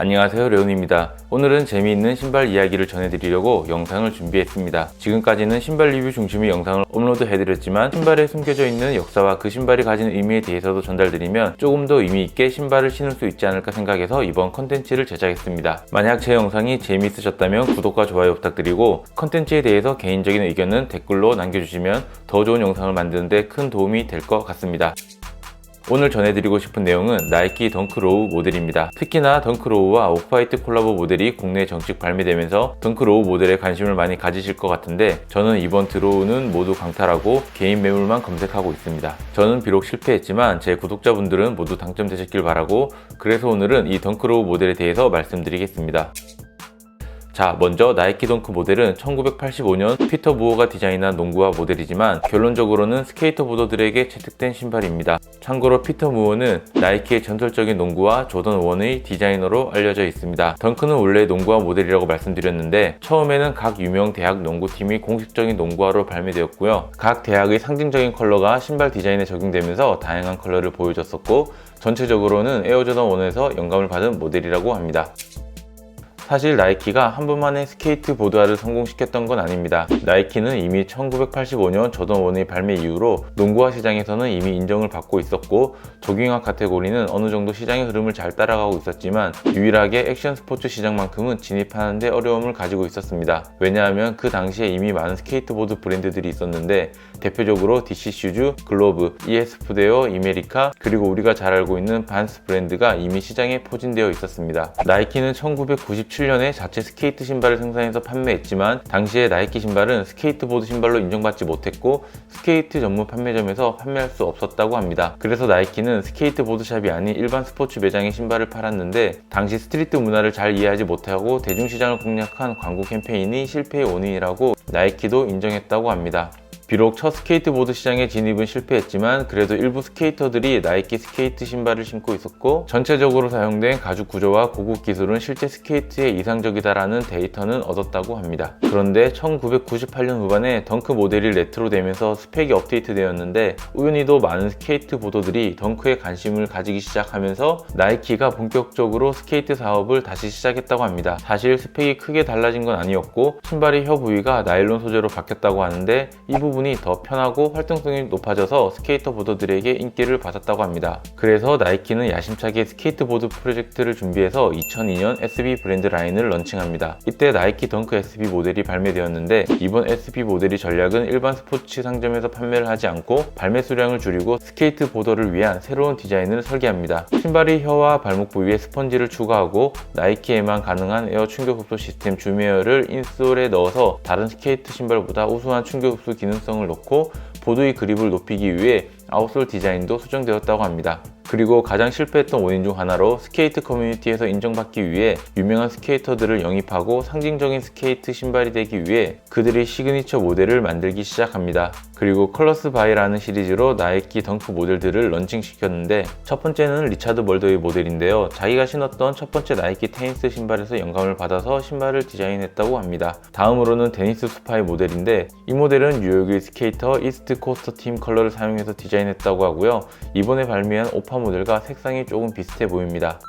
안녕하세요 레온입니다. 오늘은 재미있는 신발 이야기를 전해드리려고 영상을 준비했습니다. 지금까지는 신발 리뷰 중심의 영상을 업로드 해드렸지만 신발에 숨겨져 있는 역사와 그 신발이 가진 의미에 대해서도 전달드리면 조금 더 의미 있게 신발을 신을 수 있지 않을까 생각해서 이번 컨텐츠를 제작했습니다. 만약 제 영상이 재미있으셨다면 구독과 좋아요 부탁드리고 컨텐츠에 대해서 개인적인 의견은 댓글로 남겨주시면 더 좋은 영상을 만드는데 큰 도움이 될 것 같습니다 오늘 전해드리고 싶은 내용은 나이키 덩크로우 모델입니다. 특히나 덩크로우와 오프화이트 콜라보 모델이 국내에 정식 발매되면서 덩크로우 모델에 관심을 많이 가지실 것 같은데 저는 이번 드로우는 모두 강탈하고 개인 매물만 검색하고 있습니다. 저는 비록 실패했지만 제 구독자분들은 모두 당첨되셨길 바라고 그래서 오늘은 이 덩크로우 모델에 대해서 말씀드리겠습니다. 자, 먼저 나이키 덩크 모델은 1985년 피터 무어가 디자인한 농구화 모델이지만 결론적으로는 스케이터 보더들에게 채택된 신발입니다. 참고로 피터 무어는 나이키의 전설적인 농구화 조던 1의 디자이너로 알려져 있습니다. 덩크는 원래 농구화 모델이라고 말씀드렸는데 처음에는 각 유명 대학 농구팀이 공식적인 농구화로 발매되었고요. 각 대학의 상징적인 컬러가 신발 디자인에 적용되면서 다양한 컬러를 보여줬었고 전체적으로는 에어조던 1에서 영감을 받은 모델이라고 합니다. 사실 나이키가 한 번만에 스케이트보드화를 성공시켰던 건 아닙니다. 나이키는 이미 1985년 조던 원의 발매 이후로 농구화 시장에서는 이미 인정을 받고 있었고 조깅화 카테고리는 어느 정도 시장의 흐름을 잘 따라가고 있었지만 유일하게 액션 스포츠 시장만큼은 진입하는데 어려움을 가지고 있었습니다. 왜냐하면 그 당시에 이미 많은 스케이트보드 브랜드들이 있었는데 대표적으로 DC 슈즈, 글로브, ES 푸데어, 이메리카 그리고 우리가 잘 알고 있는 반스 브랜드가 이미 시장에 포진되어 있었습니다. 나이키는 1997 년에 자체 스케이트 신발을 생산해서 판매했지만 당시에 나이키 신발은 스케이트보드 신발로 인정받지 못했고 스케이트 전문 판매점에서 판매할 수 없었다고 합니다. 그래서 나이키는 스케이트보드샵이 아닌 일반 스포츠 매장에 신발을 팔았는데 당시 스트리트 문화를 잘 이해하지 못하고 대중시장을 공략한 광고 캠페인이 실패의 원인이라고 나이키도 인정했다고 합니다. 비록 첫 스케이트보드 시장에 진입은 실패했지만 그래도 일부 스케이터들이 나이키 스케이트 신발을 신고 있었고 전체적으로 사용된 가죽 구조와 고급 기술은 실제 스케이트에 이상적이다라는 데이터는 얻었다고 합니다. 그런데 1998년 후반에 덩크 모델이 레트로되면서 스펙이 업데이트되었는데 우연히도 많은 스케이트보더들이 덩크에 관심을 가지기 시작하면서 나이키가 본격적으로 스케이트 사업을 다시 시작했다고 합니다. 사실 스펙이 크게 달라진 건 아니었고 신발의 혀 부위가 나일론 소재로 바뀌었다고 하는데 이 부분 부분이 더 편하고 활동성이 높아져서 스케이터 보더들에게 인기를 받았다고 합니다. 그래서 나이키는 야심차게 스케이트보드 프로젝트를 준비해서 2002년 SB 브랜드 라인을 런칭합니다. 이때 나이키 덩크 SB 모델이 발매되었는데 이번 SB 모델이 전략은 일반 스포츠 상점에서 판매를 하지 않고 발매 수량을 줄이고 스케이트 보더를 위한 새로운 디자인을 설계합니다. 신발의 혀와 발목 부위에 스펀지를 추가하고 나이키에만 가능한 에어 충격 흡수 시스템 주메어를 인솔에 넣어서 다른 스케이트 신발보다 우수한 충격 흡수 기능성 가능성을 놓고 보드의 그립을 높이기 위해 아웃솔 디자인도 수정되었다고 합니다. 그리고 가장 실패했던 원인 중 하나로 스케이트 커뮤니티에서 인정받기 위해 유명한 스케이터들을 영입하고 상징적인 스케이트 신발이 되기 위해 그들의 시그니처 모델을 만들기 시작합니다. 그리고 컬러스 바이라는 시리즈로 나이키 덩크 모델들을 런칭시켰는데 첫 번째는 리차드 멀더의 모델인데요. 자기가 신었던 첫 번째 나이키 테니스 신발에서 영감을 받아서 신발을 디자인했다고 합니다. 다음으로는 데니스 스파이 모델인데 이 모델은 뉴욕의 스케이터 이스트 코스터 팀 컬러를 사용해서 디자인했다고 하고요. 이번에 발매한 오파 모델과 색상이 조금 비슷해 보입니다.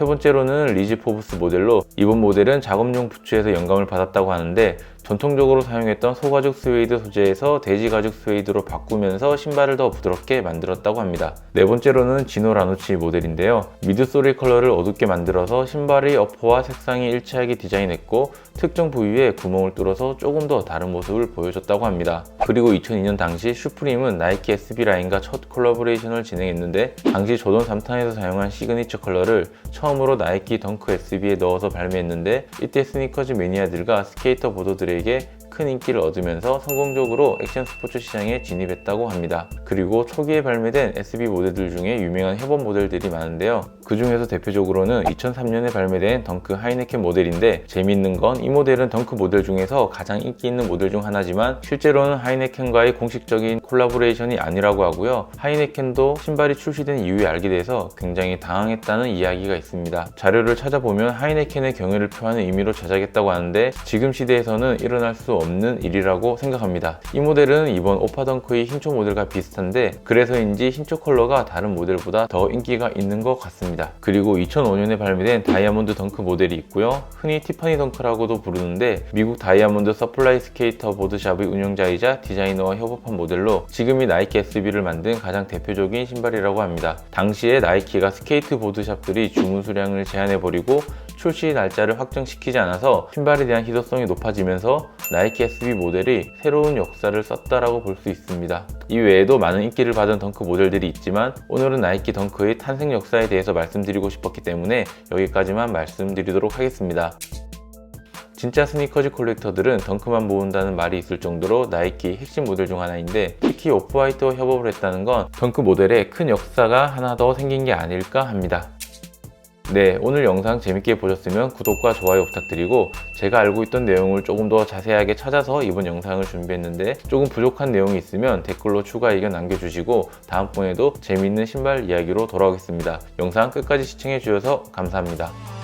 세 번째로는 리지 포브스 모델로 이번 모델은 작업용 부츠에서 영감을 받았다고 하는데 전통적으로 사용했던 소가죽 스웨이드 소재에서 돼지 가죽 스웨이드로 바꾸면서 신발을 더 부드럽게 만들었다고 합니다. 네 번째로는 지노 라누치 모델인데요. 미드솔의 컬러를 어둡게 만들어서 신발의 어퍼와 색상이 일치하게 디자인했고 특정 부위에 구멍을 뚫어서 조금 더 다른 모습을 보여줬다고 합니다. 그리고 2002년 당시 슈프림은 나이키 SB 라인과 첫 콜라보레이션을 진행했는데 당시 조던 3탄에서 사용한 시그니처 컬러를 처음으로 나이키 덩크 SB에 넣어서 발매했는데 이때 스니커즈 매니아들과 스케이터 보더들에 게 에게 큰 인기를 얻으면서 성공적으로 액션 스포츠 시장에 진입했다고 합니다. 그리고 초기에 발매된 SB 모델들 중에 유명한 협업 모델들이 많은데요. 그 중에서 대표적으로는 2003년에 발매된 덩크 하이네켄 모델인데 재미있는 건 이 모델은 덩크 모델 중에서 가장 인기 있는 모델 중 하나지만 실제로는 하이네켄과의 공식적인 콜라보레이션이 아니라고 하고요. 하이네켄도 신발이 출시된 이후에 알게 돼서 굉장히 당황했다는 이야기가 있습니다. 자료를 찾아보면 하이네켄의 경애를 표하는 의미로 제작했다고 하는데 지금 시대에서는 일어날 수 없는 일이라고 생각합니다. 이 모델은 이번 오파덩크의 흰초 모델과 비슷한데 그래서인지 흰초 컬러가 다른 모델보다 더 인기가 있는 것 같습니다. 그리고 2005년에 발매된 다이아몬드 덩크 모델이 있고요. 흔히 티파니 덩크라고도 부르는데 미국 다이아몬드 서플라이 스케이터 보드샵의 운영자이자 디자이너와 협업한 모델로 지금이 나이키 SB를 만든 가장 대표적인 신발이라고 합니다. 당시에 나이키가 스케이트 보드샵들이 주문 수량을 제한해버리고 출시 날짜를 확정시키지 않아서 신발에 대한 희소성이 높아지면서 나이키 SB 모델이 새로운 역사를 썼다라고 볼 수 있습니다. 이 외에도 많은 인기를 받은 덩크 모델들이 있지만 오늘은 나이키 덩크의 탄생 역사에 대해서 말씀드리고 싶었기 때문에 여기까지만 말씀드리도록 하겠습니다. 진짜 스니커즈 콜렉터들은 덩크만 모은다는 말이 있을 정도로 나이키 핵심 모델 중 하나인데 특히 오프화이트와 협업을 했다는 건 덩크 모델에 큰 역사가 하나 더 생긴 게 아닐까 합니다. 네, 오늘 영상 재밌게 보셨으면 구독과 좋아요 부탁드리고 제가 알고 있던 내용을 조금 더 자세하게 찾아서 이번 영상을 준비했는데 조금 부족한 내용이 있으면 댓글로 추가 의견 남겨주시고 다음번에도 재밌는 신발 이야기로 돌아오겠습니다. 영상 끝까지 시청해 주셔서 감사합니다.